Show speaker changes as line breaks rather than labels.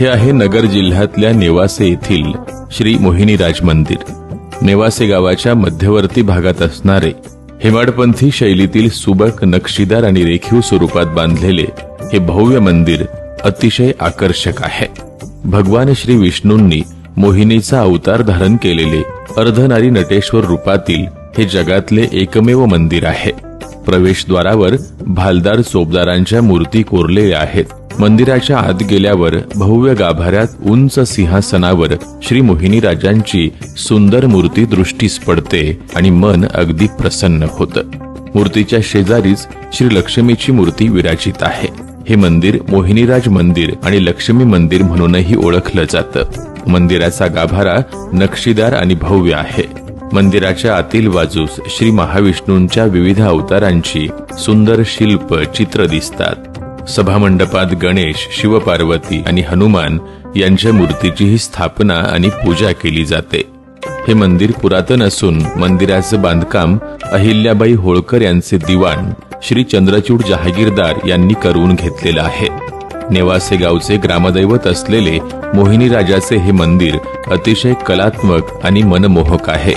हे आहे नगर जिल्ह्यातल्या नेवासे येथील श्री मोहिनीराज मंदिर. नेवासे गावाच्या मध्यवर्ती भागात असणारे हेमाडपंथी शैलीतील सुबक नक्षीदार आणि रेखीव स्वरूपात बांधलेले हे भव्य मंदिर अतिशय आकर्षक आहे. भगवान श्री विष्णूंनी मोहिनीचा अवतार धारण केलेले अर्धनारी नटेश्वर रूपातील हे जगातले एकमेव मंदिर आहे. प्रवेशद्वारावर भालदार चोपदारांच्या मूर्ती कोरलेल्या आहेत. मंदिराच्या आत गेल्यावर भव्य गाभाऱ्यात उंच सिंहासनावर श्री मोहिनी राजांची सुंदर मूर्ती दृष्टीस पडते आणि मन अगदी प्रसन्न होतं. मूर्तीच्या शेजारीच श्री लक्ष्मीची मूर्ती विराजित आहे. हे मंदिर मोहिनीराज मंदिर आणि लक्ष्मी मंदिर म्हणूनही ओळखलं जातं. मंदिराचा गाभारा नक्षीदार आणि भव्य आहे. मंदिराच्या आतील बाजूस श्री महाविष्णूंच्या विविध अवतारांची सुंदर शिल्प चित्र दिसतात. सभामंडपात गणेश शिवपार्वती आणि हनुमान यांच्या मूर्तीचीही स्थापना आणि पूजा केली जाते. हे मंदिर पुरातन असून मंदिराचं बांधकाम अहिल्याबाई होळकर यांचे दिवाण श्री चंद्रचूड जहागीरदार यांनी करून घेतलेलं आहे. नेवासे गावचे ग्रामदैवत असलेले मोहिनी राजाचे हे मंदिर अतिशय कलात्मक आणि मनमोहक आहे.